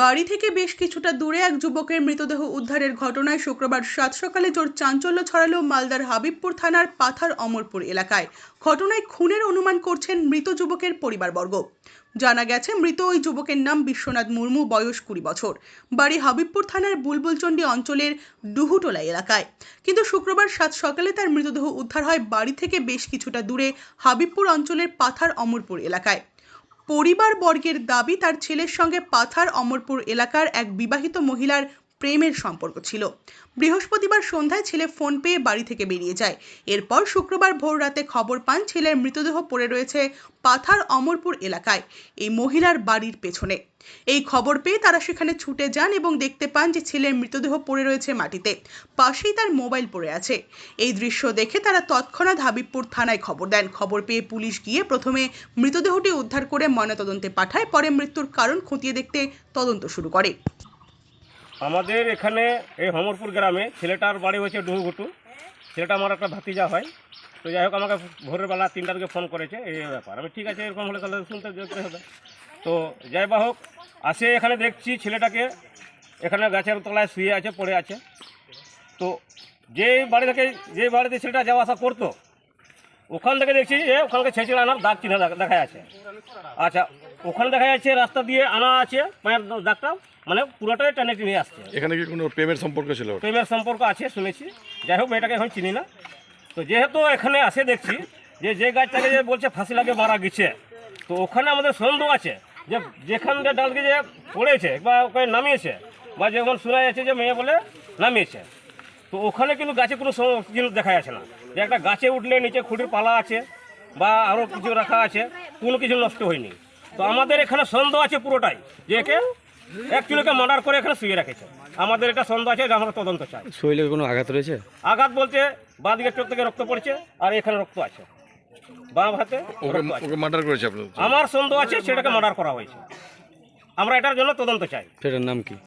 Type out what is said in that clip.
বাড়ি থেকে বেশ কিছুটা দূরে এক যুবকের মৃতদেহ উদ্ধারের ঘটনায় শুক্রবার সাত সকালে জোর চাঞ্চল্য ছড়ালো মালদার হাবিবপুর থানার পাথার অমরপুর এলাকায়। ঘটনায় খুনের অনুমান করছেন মৃত যুবকের পরিবারবর্গ। জানা গেছে, মৃত ওই যুবকের নাম বিশ্বনাথ মুর্মু, বয়স কুড়ি বছর। বাড়ি হাবিবপুর থানার বুলবুলচন্ডী অঞ্চলের ডুহুটোলা এলাকায়। কিন্তু শুক্রবার সাত সকালে তার মৃতদেহ উদ্ধার হয় বাড়ি থেকে বেশ কিছুটা দূরে হাবিবপুর অঞ্চলের পাথার অমরপুর এলাকায়। পরিবার বর্গের দাবি তার ছেলের সঙ্গে পাথার অমরপুর এলাকার এক বিবাহিত মহিলার প্রেমের সম্পর্ক ছিল। বৃহস্পতিবার সন্ধ্যায় ছেলে ফোন পেয়ে বাড়ি থেকে বেরিয়ে যায়। এরপর শুক্রবার ভোর রাতে খবর পান ছেলের মৃতদেহ পড়ে রয়েছে পাথার অমরপুর এলাকায়, এই মহিলার বাড়ির পেছনে। এই খবর পেয়ে তারা সেখানে ছুটে যান এবং দেখতে পান যে ছেলের মৃতদেহ পড়ে রয়েছে মাটিতে। পাশেই তার মোবাইল পড়ে আছে। এই দৃশ্য দেখে তারা তৎক্ষণাৎ হাবিবপুর থানায় খবর দেন। খবর পেয়ে পুলিশ গিয়ে প্রথমে মৃতদেহটি উদ্ধার করে ময়নাতদন্তে পাঠায়, পরে মৃত্যুর কারণ খতিয়ে দেখতে তদন্ত শুরু করে। আমাদের এখানে এই হমরপুর গ্রামে ছেলেটার বাড়ি হচ্ছে ডুহুঘুটু ছেলেটা আমার একটা ভাতিজা হয়। তো যাই হোক, আমাকে ভোরের বেলা তিনটার দিকে ফোন করেছে, এই ব্যাপার। আমি ঠিক আছে, এরকম হলে তাহলে শুনতে দেখতে হবে। তো যাই বা হোক, আসে এখানে দেখছি ছেলেটাকে, এখানে গাছের তলায় শুয়ে আছে, পড়ে আছে। তো যে বাড়ি থেকে যে বাড়িতে ছেলেটা যাওয়া আসা করতো ওখান থেকে দেখছি যে ওখানকে ছেঁচড়ে আনার দাগ চিহ্ন দেখা- যাচ্ছে। আচ্ছা ওখানে দেখা যাচ্ছে রাস্তা দিয়ে আনা আছে পায়ের দাগটা মানে পুরোটাই টেনে টেনে আসছে। এখানে কি কোনো প্রেমের সম্পর্ক ছিল? প্রেমের সম্পর্ক আছে শুনেছি। যাই হোক মেয়েটাকে এখন চিনি না। তো যেহেতু এখানে আসে দেখছি যে যে গাছটাকে যে বলছে ফাঁসি লাগে মারা গেছে তো ওখানে আমাদের সন্দেহ আছে যে যেখান দিয়ে ডালকে যে পড়েছে বা ওকে নামিয়েছে বা যেমন শোনা যাচ্ছে যে মেয়ে বলে নামিয়েছে। তো ওখানে কিন্তু গাছে কোনো জিনিস দেখা যাচ্ছে না। যে একটা গাছে উঠলে নিচে খুঁটির পালা আছে বা আরও কিছু রাখা আছে কোনো কিছু নষ্ট হয়নি। তো আমাদের এখানে সন্দেহ আছে পুরোটাই যে একে অ্যাকচুয়ালিকে মার্ডার করে এখানে শুয়ে রেখেছে। আমাদের এটা সন্দেহ আছে যে আমরা তদন্ত চাই। শরীরে কোনো আঘাত রয়েছে? আঘাত বলতে বাঁ দিকের চোখ থেকে রক্ত পড়ছে আর এখানে রক্ত আছে। বাঁ হাতে ওকে রক্ত আছে। ওকে মার্ডার করেছে আমার সন্দেহ আছে সেটাকে মার্ডার করা হয়েছে। আমরা এটার জন্য তদন্ত চাই। সেটার নাম কি?